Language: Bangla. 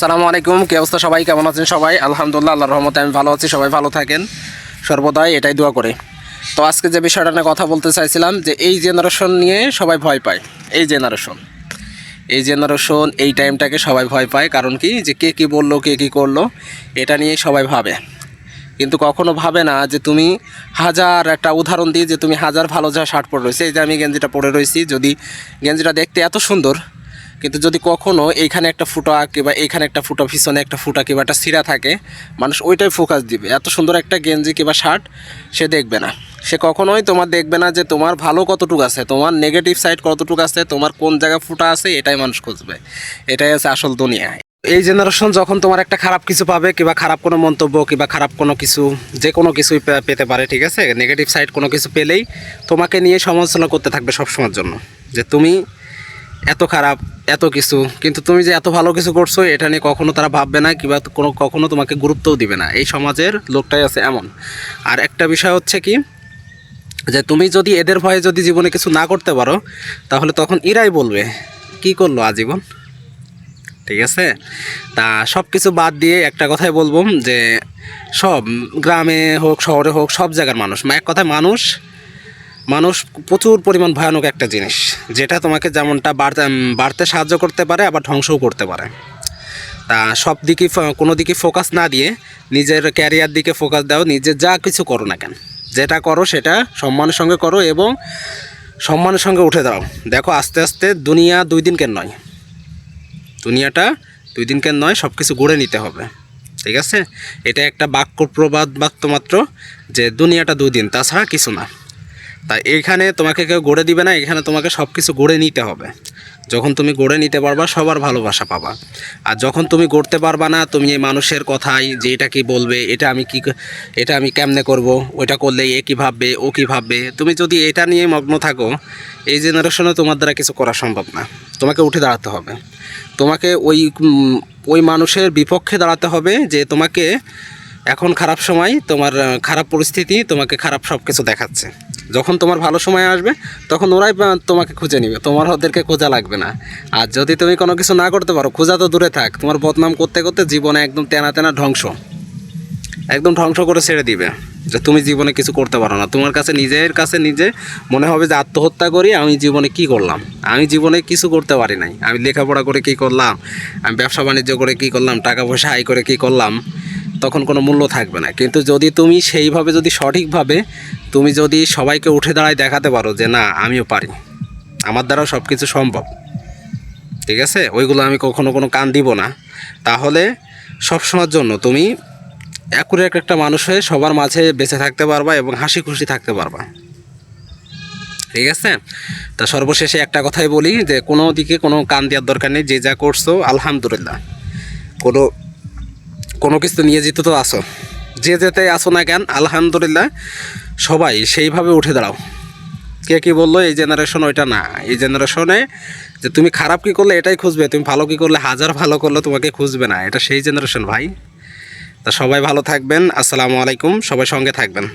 সালামু আলাইকুম, কি অবস্থা সবাই? কেমন আছেন সবাই? আলহামদুলিল্লাহ, আল্লাহর রহমতে আমি ভালো আছি, সবাই ভালো থাকেন। সর্বদাই এটাই দোয়া করে। তো আজকে যে বিষয়টা নিয়ে কথা বলতে চাইছিলাম, যে এই জেনারেশন নিয়ে সবাই ভয় পায়। এই জেনারেশন এই জেনারেশন এই টাইমটাকে সবাই ভয় পায়। কারণ কি? যে কে কী বলল, কে কী করল, এটা নিয়ে সবাই ভাবে। কিন্তু কখনো ভাবে না যে তুমি হাজার একটা উদাহরণ দিই যে তুমি হাজার ভালো যা শার্ট পরে রয়েছে, এই যে আমি গেঞ্জিটা পরে রয়েছি, যদি গেঞ্জিটা দেখতে এত সুন্দর কিন্তু যদি কখনো এইখানে একটা ফুটা কিংবা এইখানে একটা ফুটা, পিছনে একটা ফুটা কিংবা একটা সিরা থাকে, মানুষ ওইটাই ফোকাস দিবে। এত সুন্দর একটা গেঞ্জি কিংবা শার্ট সে দেখবে না। সে কখনোই তোমার দেখবে না যে তোমার ভালো কতটুকু আছে, তোমার নেগেটিভ সাইড কতটুকু আছে, তোমার কোন জায়গায় ফুটা আছে, এটাই মানুষ খুঁজবে। এটাই আছে আসল দুনিয়া। এই জেনারেশন যখন তোমার একটা খারাপ কিছু পাবে কিংবা খারাপ কোনো মন্তব্য কিংবা খারাপ কোনো কিছু, যে কোনো কিছুই পেতে পারে, ঠিক আছে? নেগেটিভ সাইড কোনো কিছু পেলেই তোমাকে নিয়ে সমালোচনা করতে থাকবে সবসময়ের জন্য। যে তুমি এত খারাপ, এত কিছু। কিন্তু তুমি যে এত ভালো কিছু করছ, এটা নিয়ে কখনো তারা ভাববে না কিংবা কোনো, কখনো তোমাকে গুরুত্বও দিবে না। এই সমাজের লোকটাই আছে এমন। আর একটা বিষয় হচ্ছে কি, যে তুমি যদি এদের ভয়ে যদি জীবনে কিছু না করতে পারো, তাহলে তখন এরাই বলবে, কি করল আজীবন? ঠিক আছে? তা সব কিছু বাদ দিয়ে একটা কথাই বলব, যে সব গ্রামে হোক, শহরে হোক, সব জায়গার মানুষ এক কথায় মানুষ মানুষ প্রচুর পরিমাণ ভয়ানক একটা জিনিস, যেটা তোমাকে যেমনটা বাড়তে বাড়তে সাহায্য করতে পারে, আবার ধ্বংসও করতে পারে। তা সব দিকে কোনো দিকে ফোকাস না দিয়ে নিজের ক্যারিয়ার দিকে ফোকাস দাও, নিজে যা কিছু করো না কেন। যেটা করো সেটা সম্মানের সঙ্গে করো এবং সম্মানের সঙ্গে উঠে দাও। দেখো, আস্তে আস্তে দুনিয়া দুই দিন কেন নয়। দুনিয়াটা দুই দিন কেন নয় সব কিছু গড়ে নিতে হবে। ঠিক আছে? এটা একটা বাক্য প্রবাদ বাক্য মাত্র যে দুনিয়াটা দুই দিন, তাছাড়া কিছু না। তাই এইখানে তোমাকে কেউ গড়ে দিবে না, এখানে তোমাকে সব কিছু গড়ে নিতে হবে। যখন তুমি গড়ে নিতে পারবা, সবার ভালোবাসা পাবা। আর যখন তুমি গড়তে পারবা না, তুমি এই মানুষের কথাই, যে এটা কি বলবে, এটা আমি কি এটা আমি কেমনে করব, ওইটা করলে এ কী ভাববে, ও কী ভাববে, তুমি যদি এটা নিয়ে মগ্ন থাকো, এই জেনারেশনে তোমার দ্বারা কিছু করা সম্ভব না। তোমাকে উঠে দাঁড়াতে হবে। তোমাকে ওই ওই মানুষের বিপক্ষে দাঁড়াতে হবে যে তোমাকে এখন খারাপ সময়, তোমার খারাপ পরিস্থিতি তোমাকে খারাপ সব কিছু দেখাচ্ছে। যখন তোমার ভালো সময় আসবে, তখন ওরাই তোমাকে খুঁজে নিবে। তোমার ওদেরকে খোঁজা লাগবে না। আর যদি তুমি কোনো কিছু না করতে পারো, খোঁজা তো দূরে থাক। তোমার বদনাম করতে করতে জীবনে একদম তেনা তেনা ধ্বংস। একদম ধ্বংস করে ছেড়ে দিবে যে তুমি জীবনে কিছু করতে পারো না। তোমার কাছে নিজের কাছে নিজে মনে হবে যে আত্মহত্যা করি, আমি জীবনে কি করলাম? আমি জীবনে কিছু করতে পারি নাই। আমি লেখাপড়া করে কি করলাম? আমি ব্যবসা বাণিজ্য করে কি করলাম? টাকা পয়সা আয় করে কি করলাম? তখন কোনো মূল্য থাকবে না। কিন্তু যদি তুমি সেইভাবে যদি সঠিকভাবে তুমি যদি সবাইকে উঠে দাঁড়ায় দেখাতে পারো যে না, আমিও পারি। আমার দ্বারাও সব কিছু সম্ভব। ঠিক আছে? ওইগুলো আমি কখনো কোনো কান দিব না। তাহলে সবসময়ের জন্য তুমি একুরেট একটা মানুষ হয়ে সবার মাঝে বেঁচে থাকতে পারবা এবং হাসি খুশি থাকতে পারবা। ঠিক আছে? তা সর্বশেষে একটা কথাই বলি যে কোনো দিকে কোনো কান দেওয়ার দরকার নেই, যে যা করছ, আলহামদুলিল্লাহ। কোনো কোনো কিছু নিয়ে যেতে তো আসো। যে যেতে আসো না কেন, আলহামদুলিল্লাহ সবাই সেইভাবে উঠে দাঁড়াও। কে কী বলল, এই জেনারেশন ওইটা না। এই জেনারেশনে যে তুমি খারাপ কী করলে এটাই খুঁজবে, তুমি ভালো কী করলে হাজার ভালো করলে তোমাকে খুঁজবে না। এটা সেই জেনারেশন ভাই। তা সবাই ভালো থাকবেন। আসসালামু আলাইকুম। সবাই সঙ্গে থাকবেন।